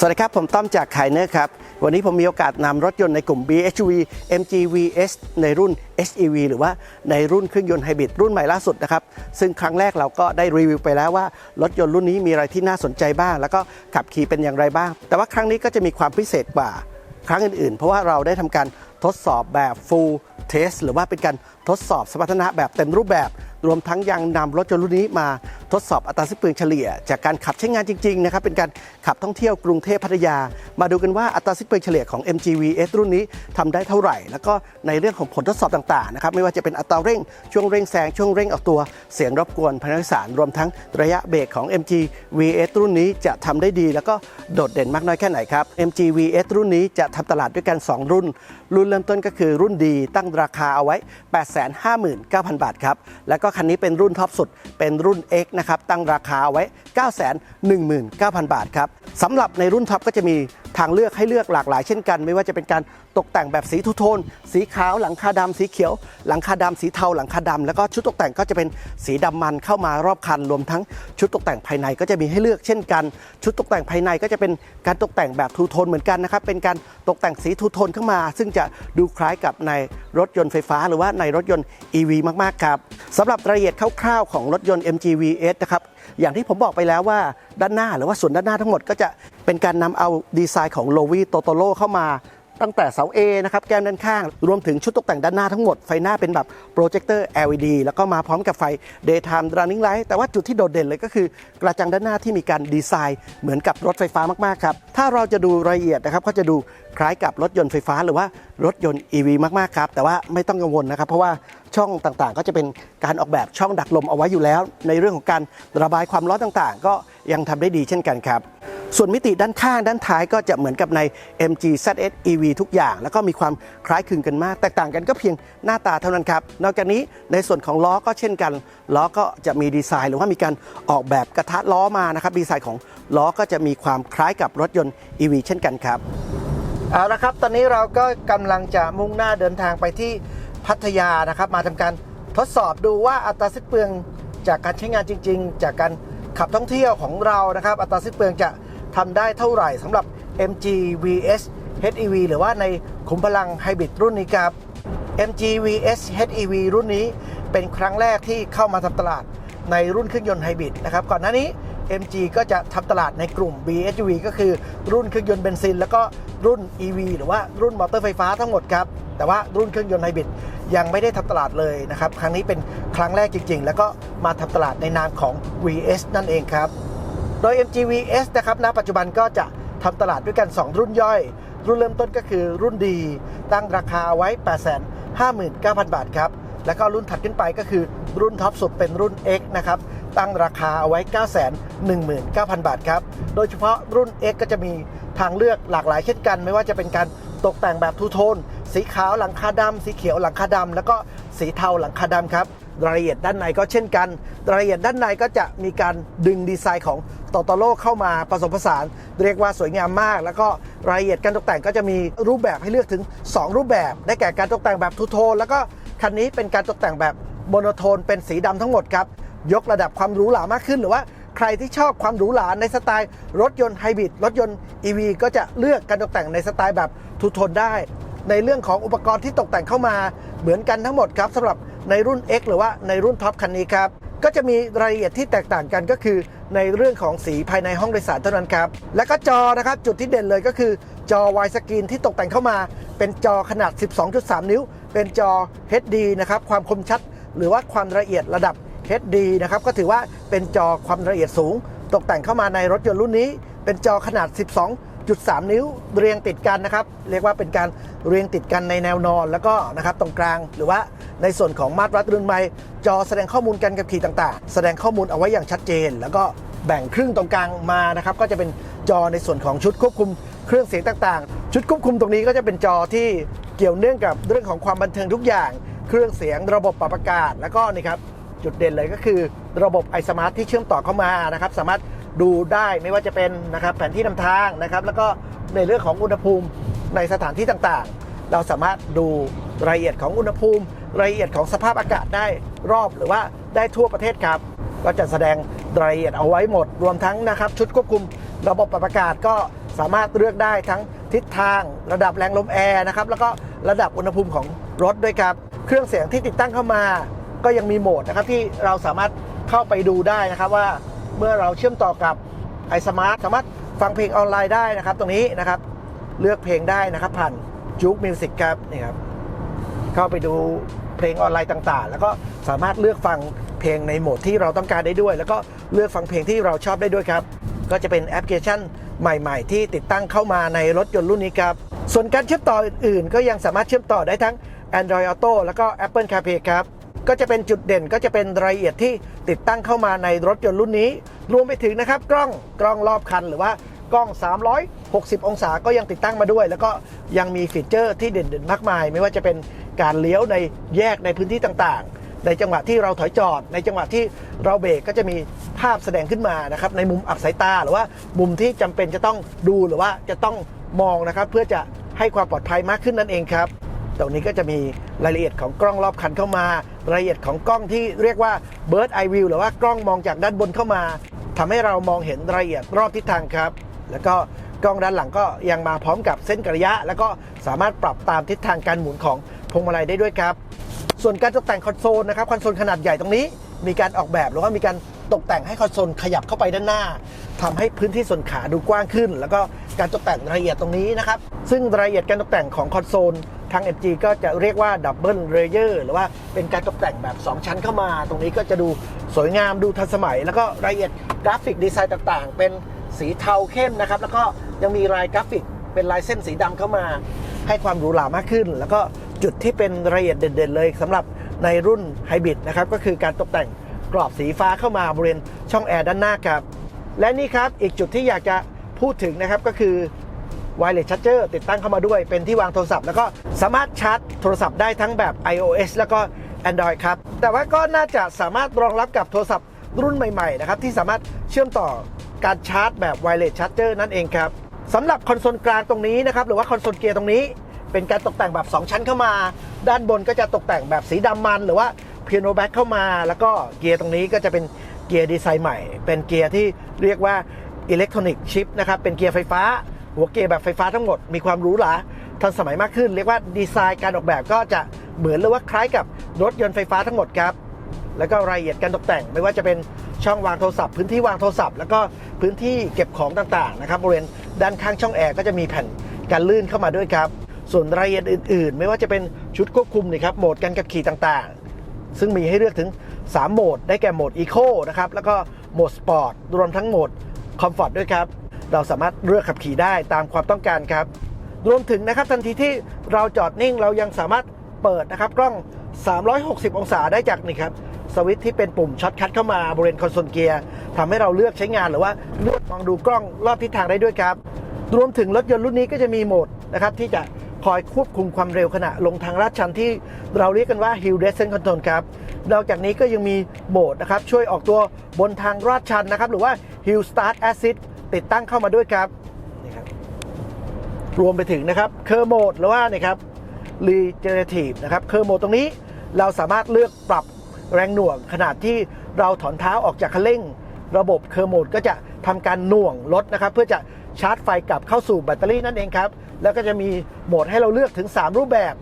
สวัสดีครับ ผมต้อมจากขายเนอร์ครับ วันนี้ผมมีโอกาสนำรถยนต์ในกลุ่ม BHV MGVS ในรุ่น HEV หรือว่าในรุ่นเครื่องยนต์ไฮบริดรุ่นใหม่ล่าสุดนะครับ ซึ่งครั้งแรกเราก็ได้รีวิวไปแล้วว่า รถยนต์รุ่นนี้มีอะไรที่น่าสนใจบ้าง แล้วก็ขับขี่เป็นอย่างไรบ้าง แต่ว่าครั้งนี้ก็จะมีความพิเศษกว่าครั้งอื่นๆ เพราะว่าเราได้ทำการทดสอบแบบ full test หรือว่าเป็นการทดสอบสมรรถนะแบบเต็มรูปแบบ รวมทั้งยังนำรถยนต์รุ่นนี้มาทดสอบอัตราสิ้นเปลืองเฉลี่ย จากการขับใช้งานจริงๆนะครับเป็นการขับท่องเที่ยวกรุงเทพพัทยา มาดูกันว่าอัตราสิ้นเปลืองเฉลี่ยของ MGVS รุ่นนี้ทำได้เท่าไหร่ แล้วก็ในเรื่องของผลทดสอบต่างๆนะครับไม่ว่าจะเป็นอัตราเร่งช่วงเร่งแซงช่วงเร่งออกตัวเสียงรบกวนภายในผู้โดยสารรวมทั้งระยะเบรกของ MGVS รุ่นนี้จะทำได้ดี แล้วก็โดดเด่นมากน้อยแค่ไหนครับ MGVS รุ่นนี้จะทำตลาดด้วยกัน 2 รุ่น รุ่นเริ่มต้นก็คือรุ่นดีตั้งราคาเอาไว้ 859,000 บาทครับแล้วก็คันนี้เป็นรุ่นท็อปสุด เป็นรุ่น X นะครับตั้งราคาไว้ 919,000 บาทครับสำหรับในรุ่นท็อปก็จะมีทางเลือกให้เลือกหลากหลายเช่นกัน ไม่ว่าจะเป็นการตกแต่งแบบสีทูโทน สีขาวหลังคาดำสีเขียว หลังคาดำสีเทาหลังคาดำแล้วก็ชุดตกแต่งก็จะเป็นสีดำมันเข้ามารอบคัน รวมทั้งชุดตกแต่งภายในก็จะมีให้เลือกเช่นกัน ชุดตกแต่งภายในก็จะเป็นการตกแต่งแบบทูโทนเหมือนกันนะครับเป็นการตกแต่งสีทูโทนเข้ามา ซึ่งจะดูคล้ายกับในรถยนต์ไฟฟ้า หรือว่าในรถยนต์ EV มากๆครับสำหรับรายละเอียดคร่าวๆของรถยนต์ MGVS นะครับอย่างที่ผมบอกไปแล้วว่าด้านหน้าหรือว่าส่วนด้านหน้าทั้งหมดก็จะเป็นการนำเอาดีไซน์ของ l o v i t o t o r o เข้ามา ตั้งแต่เสา A นะครับแก้มด้านข้าง รวมถึงชุดตกแต่งด้านหน้าทั้งหมด ไฟหน้าเป็นแบบโปรเจคเตอร์ LED แล้วก็มาพร้อมกับไฟ Daytime Running Light แต่ว่าจุดที่โดดเด่นเลยก็คือกระจังด้านหน้าที่มีการดีไซน์ เหมือนกับรถไฟฟ้ามากๆครับ ถ้าเราจะดูรายละเอียดนะครับก็จะดูคล้ายกับรถยนต์ไฟฟ้าหรือว่ารถยนต์ EV มากๆครับแต่ว่าไม่ต้องกังวลนะครับเพราะว่าช่องต่างๆ ก็จะเป็นการออกแบบช่องดักลมเอาไว้อยู่แล้ว ในเรื่องของการระบายความร้อนต่างๆ ก็ ยังทำได้ดีเช่นกันครับ ส่วนมิติด้านข้างด้านท้ายก็จะเหมือนกับใน MG ZS EV ทุกอย่าง แล้วก็มีความคล้ายคลึงกันมาก แตกต่างกันก็เพียงหน้าตาเท่านั้นครับ นอกจากนี้ในส่วนของล้อก็เช่นกัน ล้อก็จะมีดีไซน์ หรือว่ามีการออกแบบกระทะล้อมานะครับดีไซน์ของล้อก็จะมีความคล้ายกับรถยนต์ EV เช่นกันครับเอาละครับ ตอนนี้เราก็กำลังจะมุ่งหน้าเดินทางไปที่พัทยานะครับ มาทำการทดสอบดูว่าอัตราสิ้นเปลืองจากการใช้งานจริง ๆ จากการ ขับท่องเที่ยวของเรานะครับ อัตราสิ้นเปลืองจะทำได้เท่าไหร่สำหรับ MG VS HEV หรือว่าในขุมพลังไฮบริดรุ่นนี้ครับ MG VS HEV รุ่นนี้เป็นครั้งแรกที่เข้ามาทำตลาดในรุ่นเครื่องยนต์ไฮบริดนะครับ ก่อนหน้านี้ MG ก็จะทำตลาดในกลุ่ม BHV ก็คือรุ่นเครื่องยนต์เบนซิน แล้วก็รุ่น EV หรือว่ารุ่นมอเตอร์ไฟฟ้าทั้งหมดครับ แต่ว่ารุ่นเครื่องยนต์ไฮบริดยังไม่ได้ทำตลาดเลยนะครับ ครั้งนี้เป็นครั้งแรกจริง ๆ แล้วก็มาทำตลาดในนามของ VS นั่นเองครับ โดย MGVS นะครับณปัจจุบันก็จะทำตลาดด้วยกัน 2 รุ่นย่อย รุ่นเริ่มต้นก็คือรุ่นดี ตั้งราคาไว้ 859,000 บาทครับ แล้วก็รุ่นถัดขึ้นไปก็คือรุ่นท็อปสุดเป็นรุ่น X นะครับตั้งราคาเอาไว้ 919,000 บาทครับ โดยเฉพาะรุ่น X ก็จะมีทางเลือกหลากหลายเช่นกัน ไม่ว่าจะเป็นการ ตกแต่งแบบทูโทน สีขาวหลังคาดำสีเขียวหลังคาดำแล้วก็สีเทาหลังคาดำครับรายละเอียดด้านในก็เช่นกันรายละเอียดด้านในก็จะมีการดึงดีไซน์ของตโตโร่เข้ามาผสมผสาน เรียกว่าสวยงามมาก แล้วก็รายละเอียดการตกแต่งก็จะมีรูปแบบให้เลือกถึง 2 รูปแบบ ได้แก่การตกแต่งแบบทูโทน แล้วก็คันนี้เป็นการตกแต่งแบบโมโนโทน เป็นสีดำทั้งหมดครับ ยกระดับความหรูหรามากขึ้นหรือว่า ใครที่ชอบความหรูหราในสไตล์รถยนต์ไฮบริดรถยนต์ EV ก็จะเลือกการตกแต่งในสไตล์แบบทูโทนได้ ในเรื่องของอุปกรณ์ที่ตกแต่งเข้ามาเหมือนกันทั้งหมดครับสำหรับในรุ่น X หรือว่าในรุ่นท็อปคันนี้ครับก็จะมีรายละเอียดที่แตกต่างกันก็คือ ในเรื่องของสีภายในห้องโดยสารเท่านั้นครับ และก็จอนะครับจุดที่เด่นเลยก็คือ จอวายสกรีนที่ตกแต่งเข้ามา เป็นจอขนาด 12.3 นิ้ว เป็นจอ HD นะครับความคมชัด หรือว่าความละเอียดระดับ HD นะครับก็ถือว่าเป็นจอความละเอียดสูง ตกแต่งเข้ามาในรถยนต์รุ่นนี้ เป็นจอขนาด 12.3 นิ้วเรียงติดกันนะครับ เรียกว่าเป็นการเรียงติดกันในแนวนอนแล้วก็นะครับตรงกลางหรือว่าในส่วนของมาตรวัดรุ่นใหม่ จอแสดงข้อมูลการขับขี่ต่างๆ แสดงข้อมูลเอาไว้อย่างชัดเจน แล้วก็แบ่งครึ่งตรงกลางมานะครับก็จะเป็นจอในส่วนของชุดควบคุมเครื่องเสียงต่างๆ ชุดควบคุมตรงนี้ก็จะเป็นจอที่เกี่ยวเนื่องกับเรื่องของความบันเทิงทุกอย่าง เครื่องเสียงระบบปรับอากาศ แล้วก็นี่ครับ จุดเด่นเลยก็คือระบบ iSmart ที่เชื่อมต่อเข้ามานะครับ สามารถดูได้ไม่ว่าจะเป็นนะครับแผนที่นำทางนะครับ แล้วก็ในเรื่องของอุณหภูมิในสถานที่ต่างๆ เราสามารถดูรายละเอียดของอุณหภูมิ รายละเอียดของสภาพอากาศได้รอบหรือว่าได้ทั่วประเทศครับ ก็จะแสดงรายละเอียดเอาไว้หมด รวมทั้งนะครับชุดควบคุมระบบปรับอากาศก็สามารถเลือกได้ทั้งทิศทางระดับแรงลมแอร์นะครับแล้วก็ระดับอุณหภูมิของรถด้วยครับ เครื่องเสียงที่ติดตั้งเข้ามา ก็ยังมีโหมดนะครับที่เราสามารถเข้าไปดูได้นะครับว่าเมื่อเราเชื่อมต่อกับ iSmart สามารถฟังเพลงออนไลน์ได้นะครับ ตรงนี้นะครับเลือกเพลงได้นะครับผ่านจุกมิวสิกครับนี่ครับเข้าไปดูเพลงออนไลน์ต่างๆ แล้วก็สามารถเลือกฟังเพลงในโหมดที่เราต้องการได้ด้วย แล้วก็เลือกฟังเพลงที่เราชอบได้ด้วยครับ ก็จะเป็นแอปพลิเคชันใหม่ๆ ที่ติดตั้งเข้ามาในรถยนต์รุ่นนี้ครับ ส่วนการเชื่อมต่ออื่นๆ ก็ยังสามารถเชื่อมต่อได้ทั้ง Android Auto แล้วก็ Apple CarPlay ครับ ก็จะเป็นจุดเด่นก็จะเป็นรายละเอียดที่ติดตั้งเข้ามาในรถยนต์รุ่นนี้ รวมไปถึงนะครับกล้องกล้องรอบคันหรือว่ากล้อง 360 องศาก็ยังติดตั้งมาด้วย แล้วก็ยังมีฟีเจอร์ที่เด่นๆมากมาย ไม่ว่าจะเป็นการเลี้ยวในแยกในพื้นที่ต่างๆ ในจังหวะที่เราถอยจอด ในจังหวะที่เราเบรกก็จะมีภาพแสดงขึ้นมานะครับในมุมอับสายตา หรือว่ามุมที่จำเป็นจะต้องดูหรือว่าจะต้องมองนะครับเพื่อจะให้ความปลอดภัยมากขึ้นนั่นเองครับ ตรงนี้ก็จะมีรายละเอียดของกล้องรอบคันเข้ามา รายละเอียดของกล้องที่เรียกว่า Bird Eye View หรือว่ากล้องมองจากด้านบนเข้ามาทำให้เรามองเห็นรายละเอียดรอบทิศทางครับ แล้วก็กล้องด้านหลังก็ยังมาพร้อมกับเส้นกระยะ แล้วก็สามารถปรับตามทิศทางการหมุนของพวงมาลัยได้ด้วยครับ ส่วนการตกแต่งคอนโซลนะครับคอนโซลขนาดใหญ่ตรงนี้ มีการออกแบบหรือว่ามีการตกแต่งให้คอนโซลขยับเข้าไปด้านหน้าทำให้พื้นที่ส่วนขาดูกว้างขึ้น แล้วก็การตกแต่งรายละเอียดตรงนี้นะครับ ซึ่งรายละเอียดการตกแต่งของคอนโซลทาง MG ก็จะเรียกว่าดับเบิลเลเยอร์หรือว่าเป็นการตกแต่งแบบ 2 ชั้นเข้ามา ตรงนี้ก็จะดูสวยงามดูทันสมัย แล้วก็รายละเอียดกราฟิกดีไซน์ต่างๆ เป็นสีเทาเข้มนะครับ แล้วก็ยังมีลายกราฟิกเป็นลายเส้นสีดำเข้ามา ให้ความหรูหรามากขึ้น แล้วก็จุดที่เป็นรายละเอียดเด่นๆเลยสำหรับ ในรุ่นไฮบริดนะครับก็คือการตกแต่งกรอบสีฟ้าเข้ามาบริเวณช่องแอร์ด้านหน้าครับ และนี่ครับอีกจุดที่อยากจะพูดถึงนะครับก็คือ Wireless Charger ติดตั้งเข้ามาด้วยเป็นที่วางโทรศัพท์ แล้วก็สามารถชาร์จโทรศัพท์ได้ทั้งแบบ iOS แล้วก็ Android ครับ แต่ว่าก็น่าจะสามารถรองรับกับโทรศัพท์รุ่นใหม่ๆนะครับที่สามารถเชื่อมต่อการชาร์จแบบ Wireless Charger นั่นเองครับสำหรับคอนโซลกลางตรงนี้นะครับหรือว่าคอนโซลเกียร์ตรงนี้ เป็นการตกแต่งแบบ 2 ชั้นเข้ามา ด้านบนก็จะตกแต่งแบบสีดำมันหรือว่าเพียโนแบ็กเข้ามา แล้วก็เกียร์ตรงนี้ก็จะเป็นเกียร์ดีไซน์ใหม่ เป็นเกียร์ที่เรียกว่าอิเล็กทรอนิกชิปนะครับเป็นเกียร์ไฟฟ้า หัวเกียร์แบบไฟฟ้าทั้งหมดมีความรูหราทันสมัยมากขึ้น เรียกว่าดีไซน์การออกแบบก็จะเหมือนหรือว่าคล้ายกับรถยนต์ไฟฟ้าทั้งหมดครับแล้วก็รายละเอียดการตกแต่งไม่ว่าจะเป็นช่องวางโทรศัพท์ พื้นที่วางโทรศัพท์ แล้วก็พื้นที่เก็บของต่างๆนะครับบริเวณด้านข้างช่องแอร์ก็จะมีแผ่นกันลื่นเข้ามาด้วยครับ ส่วนรายละเอียดอื่น ๆ ไม่ว่าจะเป็นชุดควบคุมนี่ครับโหมดการขับขี่ต่างๆ ซึ่งมีให้เลือกถึง 3 โหมด ได้แก่โหมด Eco นะครับแล้วก็โหมด Sport รวมทั้งโหมด Comfort ด้วยครับ เราสามารถเลือกขับขี่ได้ตามความต้องการครับ รวมถึงนะครับทันทีที่เราจอดนิ่งเรายังสามารถเปิดนะครับกล้อง 360 องศาได้จากนี่ครับสวิตช์ที่เป็นปุ่มช็อตคัทเข้ามาบริเวณคอนโซลเกียร์ทำให้เราเลือกใช้งานหรือว่าเลือกมองดูกล้องรอบทิศทางได้ด้วยครับ รวมถึงรถยนต์รุ่นนี้ก็จะมีโหมดนะครับที่จะ คอยควบคุมความเร็วขณะลงทางลาดชันที่เราเรียกกันว่า Hill Descent Control ครับ นอกจากนี้ก็ยังมีโหมดนะครับ ช่วยออกตัวบนทางลาดชันนะครับ หรือว่า Hill Start Assist ติดตั้งเข้ามาด้วยครับนี่ครับ รวมไปถึงนะครับเคอร์โหมดหรือว่านะครับ regenerative นะครับเคอร์โหมดตรงนี้เราสามารถเลือกปรับแรงหน่วงขนาดที่เราถอนเท้าออกจากคันเร่ง ระบบเคอร์โหมดก็จะทำการหน่วงลดนะครับ เพื่อจะชาร์จไฟกลับเข้าสู่แบตเตอรี่นั่นเองครับ แล้วก็จะมีโหมดให้เราเลือกถึง 3 รูปแบบ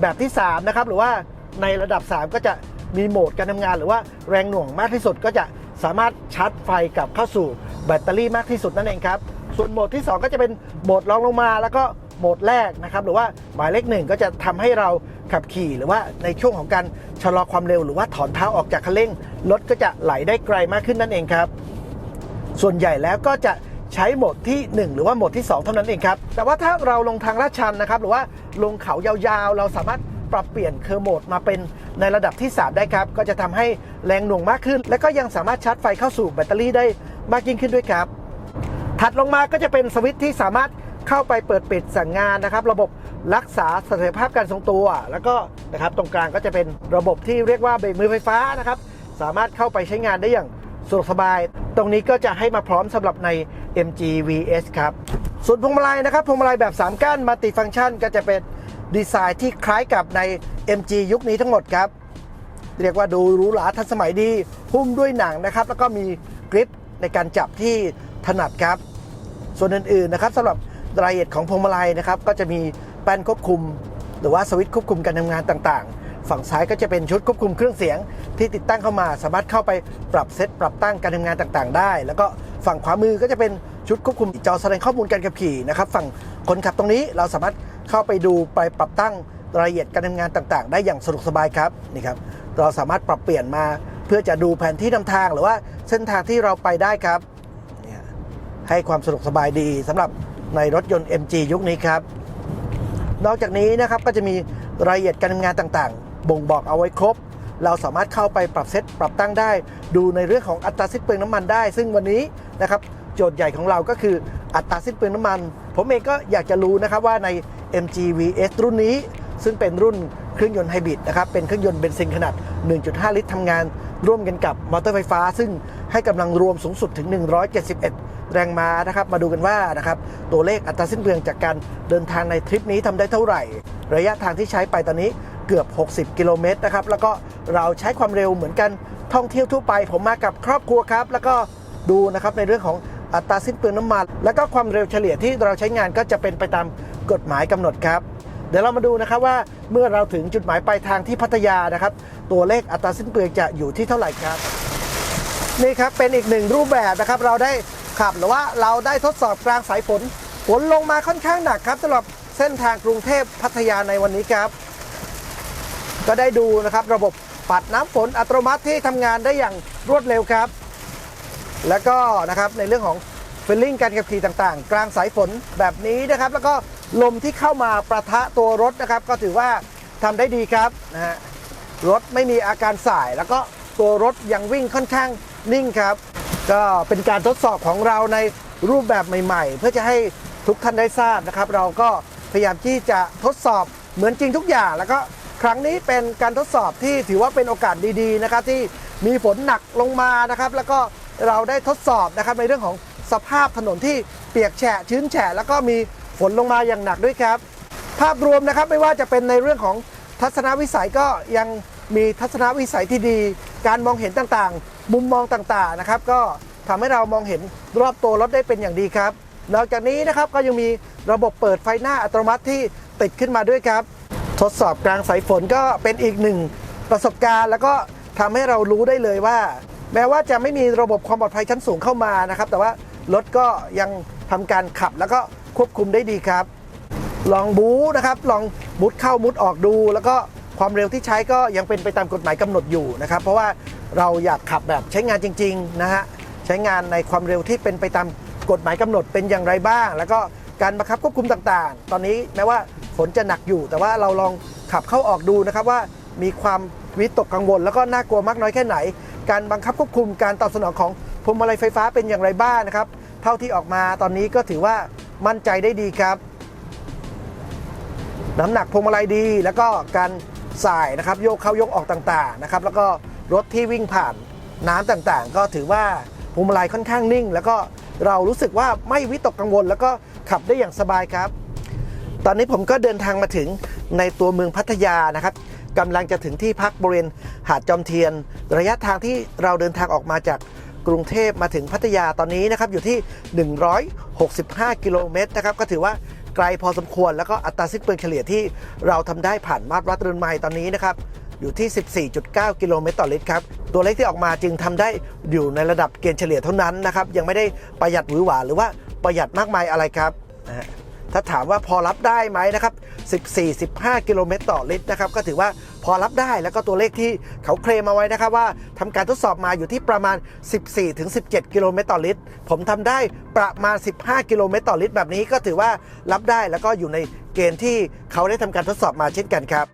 แบบที่ 3 นะครับ หรือว่าในระดับ 3 ก็จะมีโหมดการทำงาน หรือว่าแรงหน่วงมากที่สุดก็จะสามารถชาร์จไฟกลับเข้าสู่แบตเตอรี่มากที่สุดนั่นเองครับ ส่วนโหมดที่ 2 ก็จะเป็นโหมดรองลงมา แล้วก็โหมดแรกนะครับ หรือว่าหมายเลขหนึ่งก็จะทำให้เราขับขี่ หรือว่าในช่วงของการชะลอความเร็ว หรือว่าถอนเท้าออกจากคันเร่งรถก็จะไหลได้ไกลมากขึ้นนั่นเองครับ ส่วนใหญ่แล้วก็จะ ใช้โหมดที่ 1 หรือว่าโหมดที่ 2 เท่านั้นเองครับ แต่ว่าถ้าเราลงทางลาดชันนะครับ หรือว่าลงเขายาวๆ เราสามารถปรับเปลี่ยนเคอร์โหมดมาเป็นในระดับที่ 3 ได้ครับ ก็จะทำให้แรงหน่วงมากขึ้น และก็ยังสามารถชาร์จไฟเข้าสู่แบตเตอรี่ได้มากยิ่งขึ้นด้วยครับ ถัดลงมาก็จะเป็นสวิตช์ที่สามารถเข้าไปเปิดปิดสั่งงานนะครับ ระบบรักษาเสถียรภาพการทรงตัว แล้วก็นะครับตรงกลางก็จะเป็นระบบที่เรียกว่าเบรกมือไฟฟ้านะครับ สามารถเข้าไปใช้งานได้อย่าง สะดวกสบาย ตรงนี้ก็จะให้มาพร้อมสำหรับใน MG VS ครับ ส่วนพวงมาลัยนะครับพวงมาลัยแบบ 3 ก้านมัลติฟังก์ชัน ก็จะเป็นดีไซน์ที่คล้ายกับใน MG ยุคนี้ทั้งหมดครับ เรียกว่าดูหรูหราทันสมัยดี หุ้มด้วยหนังนะครับ แล้วก็มีกริปในการจับที่ถนัดครับ ส่วนอื่นๆนะครับสำหรับรายละเอียดของพวงมาลัยนะครับ ก็จะมีแป้นควบคุม หรือว่าสวิตช์ควบคุมการทำงานต่างๆ ฝั่งซ้ายก็จะเป็นชุดควบคุมเครื่องเสียงที่ติดตั้งเข้ามา สามารถเข้าไปปรับเซตปรับตั้งการทำงานต่างๆ ได้ แล้วก็ฝั่งขวามือก็จะเป็นชุดควบคุมจอแสดงข้อมูลการขับขี่นะครับฝั่งคนขับตรงนี้เราสามารถเข้าไปดูไปปรับตั้งรายละเอียดการทำงานต่างๆ ได้อย่างสะดวกสบายครับนี่ครับเราสามารถปรับเปลี่ยนมาเพื่อจะดูแผนที่นำทางหรือว่าเส้นทางที่เราไปได้ครับให้ความสะดวกสบายดีสำหรับในรถยนต์ MG ยุคนี้ครับ นอกจากนี้นะครับก็จะมีรายละเอียดการทำงานต่างๆ บ่งบอกเอาไว้ครบ เราสามารถเข้าไปปรับเซตปรับตั้งได้ ดูในเรื่องของอัตราสิ้นเปลืองน้ำมันได้ ซึ่งวันนี้นะครับโจทย์ใหญ่ของเราก็คืออัตราสิ้นเปลืองน้ำมัน ผมเองก็อยากจะรู้นะครับว่าใน MG VS รุ่นนี้ ซึ่งเป็นรุ่นเครื่องยนต์ไฮบริดนะครับเป็นเครื่องยนต์เบนซินขนาด 1.5 ลิตรทำงานร่วมกันกับมอเตอร์ไฟฟ้า ซึ่งให้กำลังรวมสูงสุดถึง 171 แรงม้านะครับมาดูกันว่านะครับตัวเลขอัตราสิ้นเปลืองจากการเดินทางในทริปนี้ทำได้เท่าไหร่ ระยะทางที่ใช้ไปตอนนี้ เกือบ 60 กิโลเมตรนะครับ แล้วก็เราใช้ความเร็วเหมือนกันท่องเที่ยวทั่วไป ผมมากับครอบครัวครับ แล้วก็ดูนะครับในเรื่องของอัตราสิ้นเปลืองน้ำมัน แล้วก็ความเร็วเฉลี่ยที่เราใช้งานก็จะเป็นไปตามกฎหมายกำหนดครับ เดี๋ยวเรามาดูนะครับว่าเมื่อเราถึงจุดหมายปลายทางที่พัทยานะครับ ตัวเลขอัตราสิ้นเปลืองจะอยู่ที่เท่าไหร่ครับ นี่ครับเป็นอีกหนึ่งรูปแบบนะครับ เราได้ขับหรือว่าเราได้ทดสอบกลางสายฝนฝนลงมาค่อนข้างหนักครับสำหรับเส้นทางกรุงเทพพัทยาในวันนี้ครับ ก็ได้ดูนะครับระบบปัดน้ำฝนอัตโนมัติที่ทำงานได้อย่างรวดเร็วครับ แล้วก็นะครับในเรื่องของฟิลลิ่งการขับขี่ต่างๆ กลางสายฝนแบบนี้นะครับ แล้วก็ลมที่เข้ามาประทะตัวรถนะครับ ก็ถือว่าทำได้ดีครับนะฮะรถไม่มีอาการสาย แล้วก็ตัวรถยังวิ่งค่อนข้างนิ่งครับ ก็เป็นการทดสอบของเราในรูปแบบใหม่ ๆ เพื่อจะให้ทุกท่านได้ทราบนะครับ เราก็พยายามที่จะทดสอบเหมือนจริงทุกอย่างแล้วก็ ครั้งนี้เป็นการทดสอบที่ถือว่าเป็นโอกาสดีๆนะครับที่มีฝนหนักลงมานะครับ แล้วก็เราได้ทดสอบนะครับในเรื่องของสภาพถนนที่เปียกแฉะชื้นแฉะแล้วก็มีฝนลงมาอย่างหนักด้วยครับ ภาพรวมนะครับไม่ว่าจะเป็นในเรื่องของทัศนวิสัยก็ยังมีทัศนวิสัยที่ดี การมองเห็นต่างๆ มุมมองต่างๆนะครับ ก็ทำให้เรามองเห็นรอบตัวรถได้เป็นอย่างดีครับนอกจากนี้นะครับก็ยังมีระบบเปิดไฟหน้าอัตโนมัติที่ติดขึ้นมาด้วยครับ ทดสอบกลางสายฝนก็เป็นอีกหนึ่งประสบการณ์ แล้วก็ทำให้เรารู้ได้เลยว่า แม้ว่าจะไม่มีระบบความปลอดภัยชั้นสูงเข้ามานะครับ แต่ว่ารถก็ยังทำการขับแล้วก็ควบคุมได้ดีครับ ลองบูนะครับ ลองมุดเข้ามุดออกดู แล้วก็ความเร็วที่ใช้ก็ยังเป็นไปตามกฎหมายกำหนดอยู่นะครับ เพราะว่าเราอยากขับแบบใช้งานจริง ๆ นะฮะใช้งานในความเร็วที่เป็นไปตามกฎหมายกำหนดเป็นอย่างไรบ้าง แล้วก็ การบังคับควบคุมต่างๆ ตอนนี้แม้ว่าฝนจะหนักอยู่ แต่ว่าเราลองขับเข้าออกดูนะครับว่ามีความวิตกกังวล แล้วก็น่ากลัวมากน้อยแค่ไหน การบังคับควบคุมการตอบสนองของพวงมาลัยไฟฟ้าเป็นอย่างไรบ้างนะครับ เท่าที่ออกมาตอนนี้ก็ถือว่ามั่นใจได้ดีครับ น้ำหนักพวงมาลัยดี แล้วก็การสายนะครับโยกเข้ายกออกต่างๆนะครับแล้วก็รถที่วิ่งผ่านน้ำต่างๆ ก็ถือว่าพวงมาลัยค่อนข้างนิ่ง แล้วก็ เรารู้สึกว่าไม่วิตกกังวล แล้วก็ขับได้อย่างสบายครับ ตอนนี้ผมก็เดินทางมาถึงในตัวเมืองพัทยานะครับกำลังจะถึงที่พักบริเวณหาดจอมเทียน ระยะทางที่เราเดินทางออกมาจากกรุงเทพมาถึงพัทยาตอนนี้นะครับอยู่ที่ 165 กิโลเมตรนะครับก็ถือว่าไกลพอสมควรแล้วก็อัตราสิ้นเปลืองเฉลี่ยที่เราทำได้ผ่านมาตรวัดเรือนไมล์ตอนนี้นะครับ อยู่ที่ 14.9 กิโลเมตรต่อลิตรครับ ตัวเลขที่ออกมาจึงทำได้อยู่ในระดับเกณฑ์เฉลี่ยเท่านั้นนะครับ ยังไม่ได้ประหยัดหวือหวาหรือว่าประหยัดมากมายอะไรครับถ้าถามว่าพอรับได้ไหมนะครับ 14-15 กิโลเมตรต่อลิตรนะครับ ก็ถือว่าพอรับได้แล้วก็ตัวเลขที่เขาเคลมเอาไว้นะครับว่าทำการทดสอบมาอยู่ที่ประมาณ 14-17 กิโลเมตรต่อลิตร ผมทำได้ประมาณ 15 กิโลเมตรต่อลิตร แบบนี้ก็ถือว่ารับได้แล้วก็อยู่ในเกณฑ์ที่เขาได้ทำการทดสอบมาเช่นกันครับ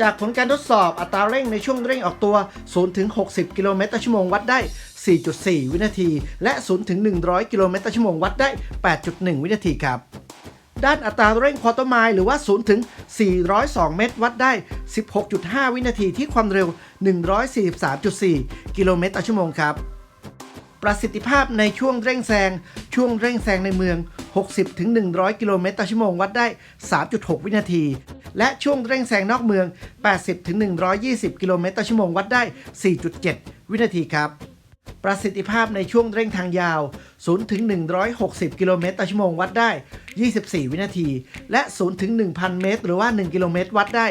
จากผลการทดสอบอัตราเร่งในช่วงเร่งออกตัว 0 ถึง 60 กิโลเมตรต่อชั่วโมงวัดได้ 4.4 วินาที และ 0 ถึง 100 กิโลเมตรต่อชั่วโมงวัดได้ 8.1 วินาทีครับ ด้านอัตราเร่งควอเตอร์ไมล์หรือว่า 0 ถึง 402 เมตร วัดได้ 16.5 วินาทีที่ความเร็ว 143.4 กิโลเมตรต่อชั่วโมงครับประสิทธิภาพในช่วงเร่งแซง ช่วงเร่งแซงในเมือง 60-100 กิโลเมตรต่อชั่วโมงวัดได้ 3.6 วินาที และช่วงเร่งแซงนอกเมือง 80-120 กิโลเมตรต่อชั่วโมงวัดได้ 4.7 วินาทีครับ ประสิทธิภาพในช่วงเร่งทางยาว 0-160 กิโลเมตรต่อชั่วโมงวัดได้ 24 วินาที และ 0-1,000 เมตร หรือว่า 1 กิโลเมตรวัดได้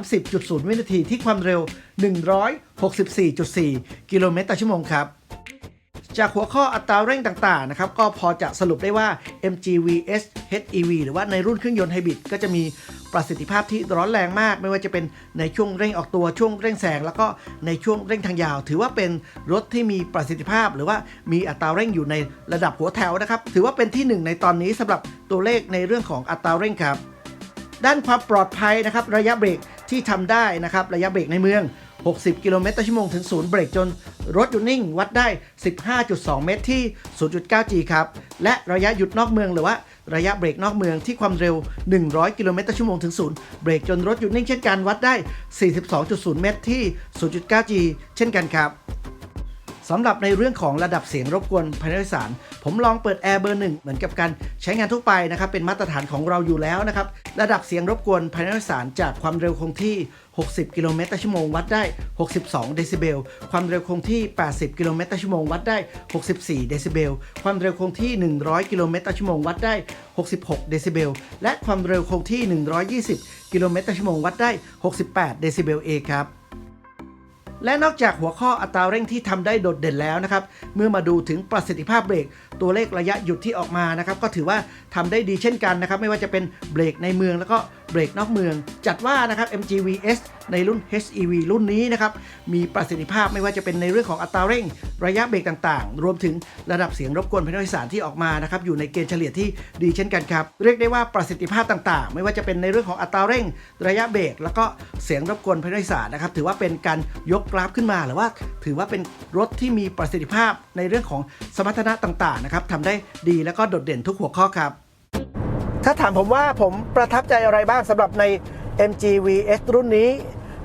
30.0 วินาทีที่ความเร็ว 164.4 กิโลเมตรต่อชั่วโมงครับ จากหัวข้ออัตราเร่งต่างๆนะครับก็พอจะสรุปได้ว่า MGVS HEV หรือว่าในรุ่นเครื่องยนต์ไฮบริดก็จะมีประสิทธิภาพที่ร้อนแรงมาก ไม่ว่าจะเป็นในช่วงเร่งออกตัวช่วงเร่งแซงแล้วก็ในช่วงเร่งทางยาว ถือว่าเป็นรถที่มีประสิทธิภาพ หรือว่ามีอัตราเร่งอยู่ในระดับหัวแถวนะครับ ถือว่าเป็นที่หนึ่งในตอนนี้สำหรับตัวเลขในเรื่องของอัตราเร่งครับ ด้านความปลอดภัยนะครับ ระยะเบรกที่ทำได้นะครับ ระยะเบรกในเมือง 60 กิโลเมตรต่อชั่วโมงถึงศูนย์เบรกจนรถหยุดนิ่งวัดได้ 15.2 เมตรที่ 0.9G ครับ และระยะหยุดนอกเมืองหรือว่าระยะเบรกนอกเมืองที่ความเร็ว 100 กิโลเมตรต่อชั่วโมงถึงศูนย์เบรกจนรถหยุดนิ่งเช่นกันวัดได้ 42.0 เมตรที่ 0.9G เช่นกันครับ สำหรับในเรื่องของระดับเสียงรบกวนภายในสาร ผมลองเปิดแอร์เบอร์หนึ่งเหมือนกับการใช้งานทั่วไปนะครับ เป็นมาตรฐานของเราอยู่แล้วนะครับ ระดับเสียงรบกวนภายในสารจากความเร็วคงที่ 60 กิโลเมตรต่อชั่วโมงวัดได้ 62 เดซิเบล ความเร็วคงที่ 80 กิโลเมตรต่อชั่วโมงวัดได้ 64 เดซิเบล ความเร็วคงที่ 100 กิโลเมตรต่อชั่วโมงวัดได้ 66 เดซิเบล และความเร็วคงที่ 120 กิโลเมตรต่อชั่วโมงวัดได้ 68 เดซิเบลเอครับ และนอกจากหัวข้ออัตราเร่งที่ทำได้โดดเด่นแล้วนะครับ เมื่อมาดูถึงประสิทธิภาพเบรก ตัวเลขระยะหยุดที่ออกมานะครับ ก็ถือว่าทำได้ดีเช่นกันนะครับ ไม่ว่าจะเป็นเบรกในเมืองแล้วก็เบรกนอกเมือง จัดว่านะครับ MGVS ในรุ่น HEV รุ่นนี้นะครับ มีประสิทธิภาพไม่ว่าจะเป็นในเรื่องของอัตราเร่ง ระยะเบรกต่างๆ รวมถึงระดับเสียงรบกวนภายในโดยสารที่ออกมานะครับ อยู่ในเกณฑ์เฉลี่ยที่ดีเช่นกันครับ เรียกได้ว่าประสิทธิภาพต่างๆ ไม่ว่าจะเป็นในเรื่องของอัตราเร่ง ระยะเบรกแล้วก็เสียงรบกวนภายในโดยสารนะครับ ถือว่าเป็นการยกกราฟขึ้นมาหรือว่าถือว่าเป็นรถที่มีประสิทธิภาพในเรื่องของสมรรถนะต่างๆนะครับทำได้ดีแล้วก็โดดเด่นทุกหัวข้อครับ ถ้าถามผมว่าผมประทับใจอะไรบ้างสำหรับใน MGVS รุ่นนี้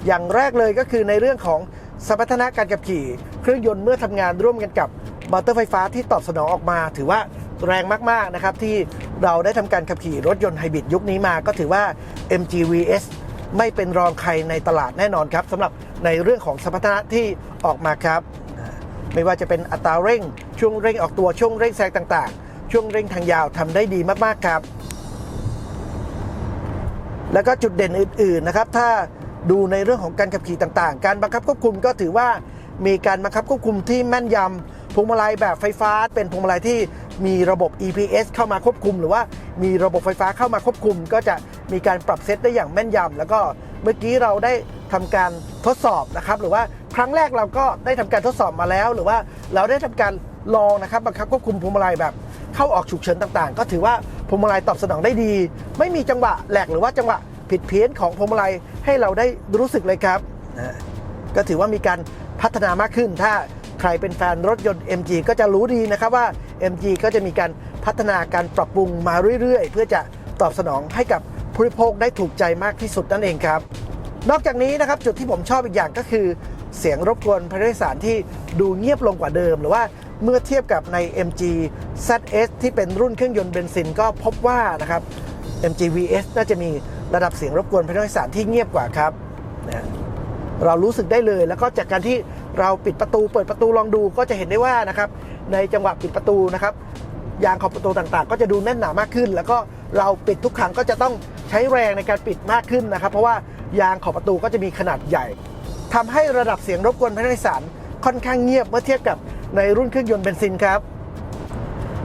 อย่างแรกเลยก็คือในเรื่องของสมรรถนะการขับขี่ เครื่องยนต์เมื่อทำงานร่วมกันกับมอเตอร์ไฟฟ้าที่ตอบสนองออกมา ถือว่าแรงมาก ๆ นะครับ ที่เราได้ทำการขับขี่รถยนต์ไฮบริดยุคนี้มาก็ถือว่า MGVS ไม่เป็นรองใครในตลาดแน่นอนครับสำหรับในเรื่องของสมรรถนะที่ออกมาครับ ไม่ว่าจะเป็นอัตราเร่ง ช่วงเร่งออกตัวช่วงเร่งแซงต่างๆ ช่วงเร่งทางยาวทำได้ดีมากๆครับ แล้วก็จุดเด่นอื่นๆนะครับ ถ้าดูในเรื่องของการขับขี่ต่างๆ การบังคับควบคุมก็ถือว่ามีการบังคับควบคุมที่แม่นยำพวงมาลัยแบบไฟฟ้า เป็นพวงมาลัยที่มีระบบ EPS เข้ามาควบคุม หรือว่ามีระบบไฟฟ้าเข้ามาควบคุม ก็จะ มีการปรับเซตได้อย่างแม่นยำแล้วก็เมื่อกี้เราได้ทำการทดสอบนะครับ หรือว่าครั้งแรกเราก็ได้ทำการทดสอบมาแล้ว หรือว่าเราได้ทำการลองนะครับบังคับควบคุมพวงมาลัยแบบเข้าออกฉุกเฉินต่างๆ ก็ถือว่าพวงมาลัยตอบสนองได้ดี ไม่มีจังหวะแหลกหรือว่าจังหวะผิดเพี้ยนของพวงมาลัยให้เราได้รู้สึกเลยครับนะก็ถือว่ามีการพัฒนามากขึ้น ถ้าใครเป็นแฟนรถยนต์ MG ก็จะรู้ดีนะครับว่า MG ก็จะมีการพัฒนาการปรับปรุงมาเรื่อยๆ เพื่อจะตอบสนองให้กับ ผู้บริโภคได้ถูกใจมากที่สุดนั่นเองครับ นอกจากนี้นะครับจุดที่ผมชอบอีกอย่างก็คือ เสียงรบกวนภายในโดยสารที่ดูเงียบลงกว่าเดิม หรือว่าเมื่อเทียบกับใน MG ZS ที่เป็นรุ่นเครื่องยนต์เบนซินก็พบว่านะครับ MG VS น่าจะมีระดับเสียงรบกวนภายในโดยสารที่เงียบกว่าครับนะเรารู้สึกได้เลย แล้วก็จากการที่เราปิดประตูเปิดประตูลองดูก็จะเห็นได้ว่านะครับในจังหวะปิดประตูนะครับ ยางขอบประตูต่างๆ ก็จะดูแน่นหนามากขึ้น แล้วก็เราปิดทุกครั้งก็จะต้องใช้แรงในการปิดมากขึ้นนะครับ เพราะว่ายางขอบประตูก็จะมีขนาดใหญ่ทำให้ระดับเสียงรบกวนภายในสารค่อนข้างเงียบเมื่อเทียบกับในรุ่นเครื่องยนต์เบนซินครับ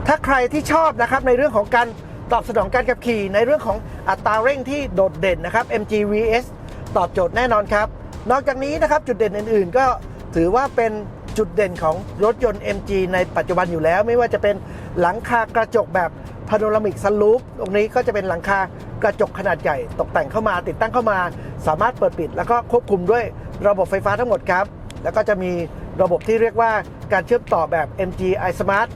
ถ้าใครที่ชอบนะครับในเรื่องของการตอบสนองการขับขี่ ในเรื่องของอัตราเร่งที่โดดเด่นนะครับ MG VS ตอบโจทย์แน่นอนครับ นอกจากนี้นะครับจุดเด่นอื่น ๆ ก็ถือว่าเป็น จุดเด่นของรถยนต์ MG ในปัจจุบันอยู่แล้ว ไม่ว่าจะเป็นหลังคากระจกแบบพาโนรามิกซันลูปตรงนี้ก็จะเป็นหลังคากระจกขนาดใหญ่ ตกแต่งเข้ามาติดตั้งเข้ามา สามารถเปิดปิด แล้วก็ควบคุมด้วยระบบไฟฟ้าทั้งหมดครับ แล้วก็จะมีระบบที่เรียกว่าการเชื่อมต่อแบบ MG iSmart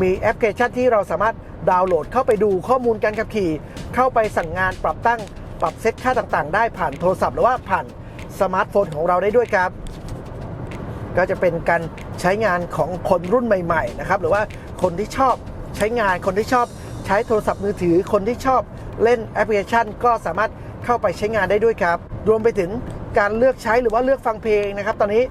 มีแอปพลิเคชันที่เราสามารถดาวน์โหลดเข้าไปดูข้อมูลการขับขี่ เข้าไปสั่งงานปรับตั้งปรับเซตค่าต่างๆ ได้ผ่านโทรศัพท์หรือว่าผ่านสมาร์ทโฟนของเราได้ด้วยครับ ก็จะเป็นการใช้งานของคนรุ่นใหม่ๆนะครับหรือว่าคนที่ชอบใช้งานคนที่ชอบใช้โทรศัพท์มือถือ คนที่ชอบเล่นแอปพลิเคชัน ก็สามารถเข้าไปใช้งานได้ด้วยครับ รวมไปถึงการเลือกใช้หรือว่าเลือกฟังเพลงนะครับ ตอนนี้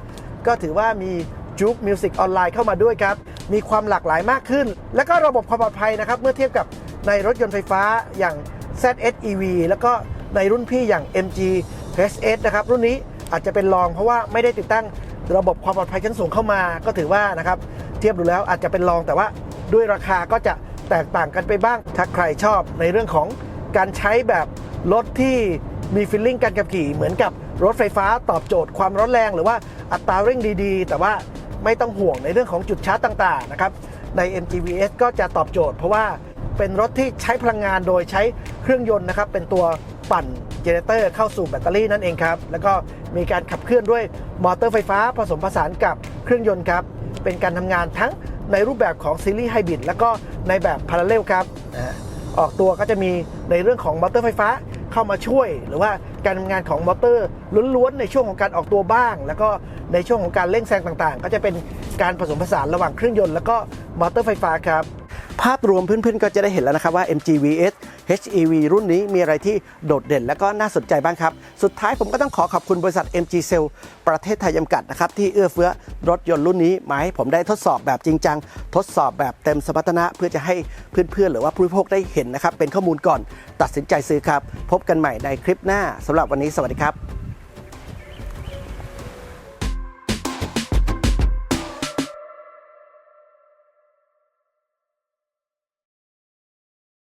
ก็ถือว่ามี Juke Music Online เข้ามาด้วยครับ มีความหลากหลายมากขึ้น และก็ระบบความปลอดภัยนะครับ เมื่อเทียบกับในรถยนต์ไฟฟ้าอย่าง ZS EV แล้วก็ในรุ่นพี่อย่าง MG HS นะครับ รุ่นนี้อาจจะเป็นรองเพราะว่าไม่ได้ติดตั้ง ระบบความปลอดภัยชั้นสูงเข้ามาก็ถือว่านะครับเทียบดูแล้วอาจจะเป็นรองแต่ว่าด้วยราคาก็จะแตกต่างกันไปบ้าง ถ้าใครชอบในเรื่องของการใช้แบบรถที่มีฟีลลิ่งการขับขี่เหมือนกับรถไฟฟ้าตอบโจทย์ความร้อนแรง หรือว่าอัตราเร่งดีๆ แต่ว่าไม่ต้องห่วงในเรื่องของจุดชาร์จต่างๆนะครับใน MGVS ก็จะตอบโจทย์ เพราะว่าเป็นรถที่ใช้พลังงานโดยใช้เครื่องยนต์นะครับเป็นตัวปั่น เจเนเตอร์เข้าสู่แบตเตอรี่นั่นเองครับ แล้วก็มีการขับเคลื่อนด้วยมอเตอร์ไฟฟ้าผสมผสานกับเครื่องยนต์ครับ เป็นการทำงานทั้งในรูปแบบของซีรีส์ไฮบริดแล้วก็ในแบบพาราเลลครับออกตัวก็จะมีในเรื่องของมอเตอร์ไฟฟ้าเข้ามาช่วย หรือว่าการทำงานของมอเตอร์ล้วนๆในช่วงของการออกตัวบ้าง แล้วก็ในช่วงของการเร่งแซงต่างๆ ก็จะเป็นการผสมผสานระหว่างเครื่องยนต์แล้วก็มอเตอร์ไฟฟ้าครับ ภาพรวมเพื่อนๆ ก็จะได้เห็นแล้วนะครับว่า MGVS HEV รุ่นนี้มีอะไรที่โดดเด่นและก็น่าสนใจบ้างครับ สุดท้ายผมก็ต้องขอขอบคุณบริษัท MG Cell ประเทศไทยจำกัดนะครับที่เอื้อเฟื้อรถยนต์รุ่นนี้มาให้ผมได้ทดสอบแบบจริงจัง ทดสอบแบบเต็มสมรรถนะ เพื่อจะให้เพื่อนๆ หรือว่าผู้บริโภคได้เห็นนะครับเป็นข้อมูลก่อนตัดสินใจซื้อครับ พบกันใหม่ในคลิปหน้าสำหรับวันนี้สวัสดีครับ